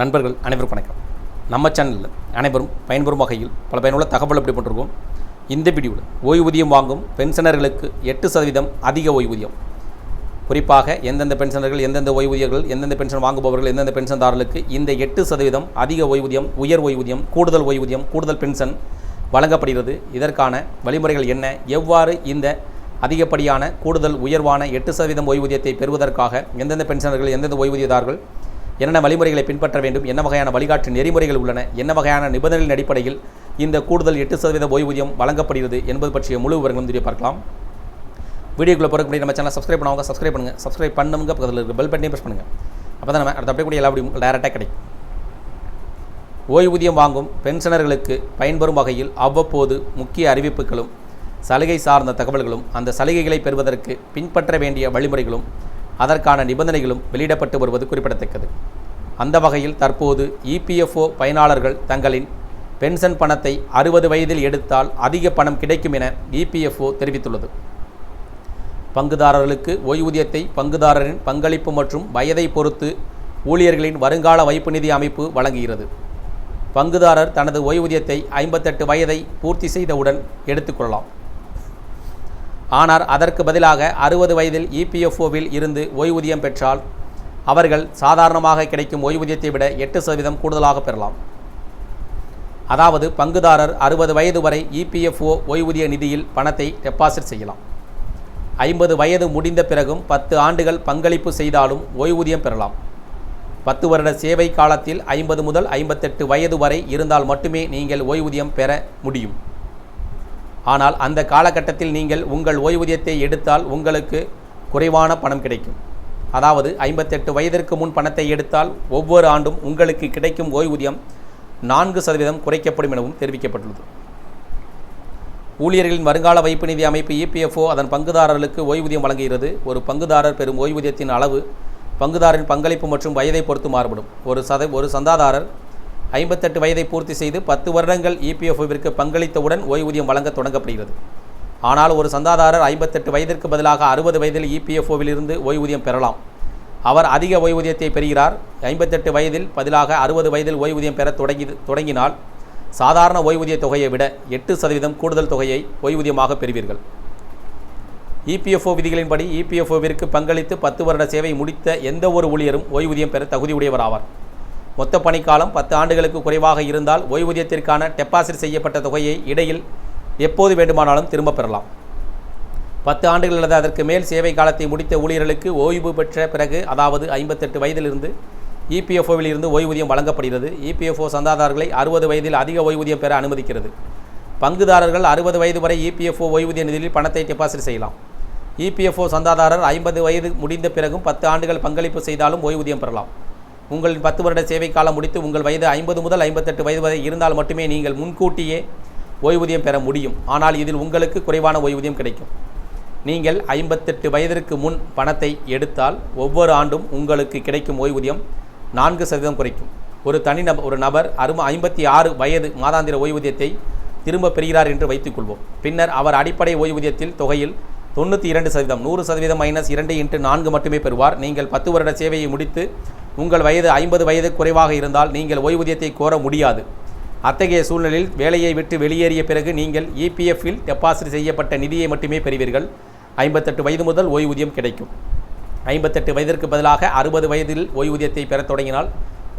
நண்பர்கள் அனைவரும் வணக்கம். நம்ம சேனலில் அனைவரும் பயன்பெறும் வகையில் பல பயனுள்ள தகவல் எப்படி பண்ணிருக்கோம் இந்த வீடியோவில் ஓய்வூதியம் வாங்கும் பென்ஷனர்களுக்கு எட்டு சதவீதம் அதிக ஓய்வூதியம். குறிப்பாக எந்தெந்த பென்ஷனர்கள் எந்தெந்த ஓய்வூதியர்கள் எந்தெந்த பென்ஷன் வாங்குபவர்கள் எந்தெந்த பென்ஷன்தாரர்களுக்கு இந்த எட்டு சதவீதம் அதிக ஓய்வூதியம் உயர் ஓய்வூதியம் கூடுதல் ஓய்வூதியம் கூடுதல் பென்ஷன் வழங்கப்படுகிறது. இதற்கான வழிமுறைகள் என்ன? எவ்வாறு இந்த அதிகப்படியான கூடுதல் உயர்வான எட்டு சதவீதம் ஓய்வூதியத்தை பெறுவதற்காக எந்தெந்த பென்ஷனர்கள் எந்தெந்த ஓய்வூதியதாரர்கள் என்னென்ன வழிமுறைகளை பின்பற்ற வேண்டும் என்ன வகையான வழிகாட்டு நெறிமுறைகள் உள்ளன என்ன வகையான நிபந்தனைகளின் அடிப்படையில் இந்த கூடுதல் எட்டு சதவீத ஓய்வூதியம் வழங்கப்படுகிறது என்பது பற்றிய முழு விவரங்களும் தெரிய பார்க்கலாம். வீடியோக்குள்ளே போகிறதுக்கு நம்ம சேனல் சப்ஸ்கிரைப் பண்ணுவாங்க சப்ஸ்கிரைப் பண்ணுங்கள் சப்ஸ்கிரைப் பண்ணுங்க பக்கத்தில் இருக்க பெல் பட்டனையும் ப்ரெஸ் பண்ணுங்கள் அப்போ தான் நம்ம அடுத்த அப்படியே கூட எல்லா வீடியோ டேரெக்டாக கிடைக்கும். ஓய்வூதியம் வாங்கும் பென்ஷனர்களுக்கு பயன்பெறும் வகையில் அவ்வப்போது முக்கிய அறிவிப்புகளும் சலுகை சார்ந்த தகவல்களும் அந்த சலுகைகளை பெறுவதற்கு பின்பற்ற வேண்டிய வழிமுறைகளும் அதற்கான நிபந்தனைகளும் வெளியிடப்பட்டு வருவது குறிப்பிடத்தக்கது. அந்த வகையில் தற்போது இபிஎஃப்ஓ பயனாளர்கள் தங்களின் பென்ஷன் பணத்தை அறுபது வயதில் எடுத்தால் அதிக பணம் கிடைக்கும் என இபிஎஃப்ஓ தெரிவித்துள்ளது. பங்குதாரர்களுக்கு ஓய்வூதியத்தை பங்குதாரரின் பங்களிப்பு மற்றும் வயதை பொறுத்து ஊழியர்களின் வருங்கால வைப்பு நிதி அமைப்பு வழங்குகிறது. பங்குதாரர் தனது ஓய்வூதியத்தை ஐம்பத்தெட்டு வயதை பூர்த்தி செய்தவுடன் எடுத்துக்கொள்ளலாம். ஆனால் அதற்கு பதிலாக அறுபது வயதில் இபிஎஃப்ஓவில் இருந்து ஓய்வூதியம் பெற்றால் அவர்கள் சாதாரணமாக கிடைக்கும் ஓய்வூதியத்தை விட எட்டு சதவீதம் கூடுதலாக பெறலாம். அதாவது பங்குதாரர் அறுபது வயது வரை இபிஎஃப்ஓ ஓய்வூதிய நிதியில் பணத்தை டெபாசிட் செய்யலாம். ஐம்பது வயது முடிந்த பிறகும் பத்து ஆண்டுகள் பங்களிப்பு செய்தாலும் ஓய்வூதியம் பெறலாம். பத்து வருட சேவை காலத்தில் ஐம்பது முதல் ஐம்பத்தெட்டு வயது வரை இருந்தால் மட்டுமே நீங்கள் ஓய்வூதியம் பெற முடியும். ஆனால் அந்த காலகட்டத்தில் நீங்கள் உங்கள் ஓய்வூதியத்தை எடுத்தால் உங்களுக்கு குறைவான பணம் கிடைக்கும். அதாவது ஐம்பத்தெட்டு வயதிற்கு முன் பணத்தை எடுத்தால் ஒவ்வொரு ஆண்டும் உங்களுக்கு கிடைக்கும் ஓய்வூதியம் நான்கு சதவீதம் குறைக்கப்படும் எனவும் தெரிவிக்கப்பட்டுள்ளது. ஊழியர்களின் வருங்கால வைப்பு நிதி அமைப்பு இபிஎஃப்ஓ அதன் பங்குதாரர்களுக்கு ஓய்வூதியம் வழங்குகிறது. ஒரு பங்குதாரர் பெறும் ஓய்வூதியத்தின் அளவு பங்குதாரரின் பங்களிப்பு மற்றும் வயதை பொறுத்து மாறுபடும். ஒரு சத ஒரு சந்தாதாரர் ஐம்பத்தெட்டு வயதை பூர்த்தி செய்து பத்து வருடங்கள் இபிஎஃப்ஓவிற்கு பங்களித்தவுடன் ஓய்வூதியம் வழங்க தொடங்கப்படுகிறது. ஆனால் ஒரு சந்தாதாரர் ஐம்பத்தெட்டு வயதிற்கு பதிலாக அறுபது வயதில் இபிஎஃப்ஓவிலிருந்து ஓய்வூதியம் பெறலாம். அவர் அதிக ஓய்வூதியத்தை பெறுகிறார். ஐம்பத்தெட்டு வயதில் பதிலாக அறுபது வயதில் ஓய்வூதியம் பெற தொடங்கி தொடங்கினால் சாதாரண ஓய்வூதிய தொகையை விட எட்டு சதவீதம் கூடுதல் தொகையை ஓய்வூதியமாக பெறுவீர்கள். இபிஎஃப்ஓ விதிகளின்படி இபிஎஃப்ஓவிற்கு பங்களித்து பத்து வருட சேவை முடித்த எந்த ஒரு ஊழியரும் ஓய்வூதியம் பெற தகுதியுடையவர் ஆவார். மொத்த பணிக்காலம் பத்து ஆண்டுகளுக்கு குறைவாக இருந்தால் ஓய்வூதியத்திற்கான டெபாசிட் செய்யப்பட்ட தொகையை இடையில் எப்போது வேண்டுமானாலும் திரும்பப் பெறலாம். பத்து ஆண்டுகள் அல்லது அதற்கு மேல் சேவை காலத்தை முடித்த ஊழியர்களுக்கு ஓய்வு பெற்ற பிறகு அதாவது ஐம்பத்தெட்டு வயதிலிருந்து இபிஎஃப்ஓவில் இருந்து ஓய்வூதியம் வழங்கப்படுகிறது. இபிஎஃப்ஓ சந்தாதாரர்களை அறுபது வயதில் அதிக ஓய்வூதியம் பெற அனுமதிக்கிறது. பங்குதாரர்கள் அறுபது வயது வரை இபிஎஃப்ஓ ஓய்வூதிய நிதியில் பணத்தை டெபாசிட் செய்யலாம். இபிஎஃப்ஓ சந்தாதாரர் ஐம்பது வயது முடிந்த பிறகும் பத்து ஆண்டுகள் பங்களிப்பு செய்தாலும் ஓய்வூதியம் பெறலாம். உங்களின் பத்து வருட சேவை காலம் முடித்து உங்கள் வயது ஐம்பது முதல் ஐம்பத்தெட்டு வயது வரை இருந்தால் மட்டுமே நீங்கள் முன்கூட்டியே ஓய்வூதியம் பெற முடியும். ஆனால் இதில் உங்களுக்கு குறைவான ஓய்வூதியம் கிடைக்கும். நீங்கள் ஐம்பத்தெட்டு வயதிற்கு முன் பணத்தை எடுத்தால் ஒவ்வொரு ஆண்டும் உங்களுக்கு கிடைக்கும் ஓய்வூதியம் நான்கு சதவீதம் குறைக்கும். ஒரு தனிநபர் ஒரு நபர் அரும ஐம்பத்தி ஆறு வயது மாதாந்திர ஓய்வூதியத்தை திரும்ப பெறுகிறார் என்று வைத்துக்கொள்வோம். பின்னர் அவர் அடிப்படை ஓய்வூதியத்தில் தொகையில் தொண்ணூற்றி இரண்டு சதவீதம் நூறு சதவீதம் மைனஸ் இரண்டு இன்ட்டு நான்கு மட்டுமே பெறுவார். நீங்கள் பத்து வருட சேவையை முடித்து உங்கள் வயது ஐம்பது வயது குறைவாக இருந்தால் நீங்கள் ஓய்வூதியத்தை கோர முடியாது. அத்தகைய சூழ்நிலையில் வேலையை விட்டு வெளியேறிய பிறகு நீங்கள் இபிஎஃப்பில் டெபாசிட் செய்யப்பட்ட நிதியை மட்டுமே பெறுவீர்கள். ஐம்பத்தெட்டு வயது முதல் ஓய்வூதியம் கிடைக்கும். ஐம்பத்தெட்டு வயதிற்கு பதிலாக அறுபது வயதில் ஓய்வூதியத்தை பெறத் தொடங்கினால்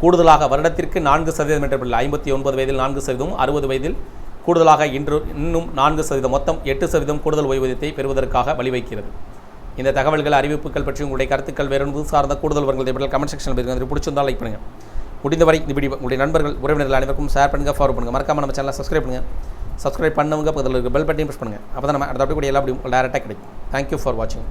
கூடுதலாக வருடத்திற்கு நான்கு சதவீதம் என்ற ஐம்பத்தி ஒன்பது வயதில் நான்கு சதவீதம் அறுபது வயதில் கூடுதலாக இன்று இன்னும் நான்கு சதவீதம் மொத்தம் எட்டு சதவீதம் கூடுதல் ஓய்வூதியத்தை பெறுவதற்காக வழிவைக்கிறது இந்த தகவல்கள் அறிவிப்புகள் பற்றி உங்களுடைய கருத்துக்கள் வேறு ஒன்று சார்ந்த கூடுதல் விவரங்கள் கமெண்ட் செக்ஷனில் இருக்குது பிடிச்சிருந்தால் லைக் பண்ணுங்கள் முடிந்தவரை இந்த வீடியோ உங்களுடைய நண்பர்கள் உறவினர்கள் அனைவருக்கும் ஷேர் பண்ணுங்கள் ஃபாலோ பண்ணுங்கள் மறக்காமல் நம்ம சேனலை சப்ஸ்கிரைப் பண்ணுங்கள் சப்ஸ்கிரைப் பண்ணவங்க பக்கத்தில் இருக்க பெல் பட்டனையும் ப்ரெஸ் பண்ணுங்கள் அப்போ தான் நம்ம அடுத்த அப்படி கூட எல்லா வீடியோ டேரெக்டாக கிடைக்கும். தேங்க்யூ ஃபார் வாட்சிங்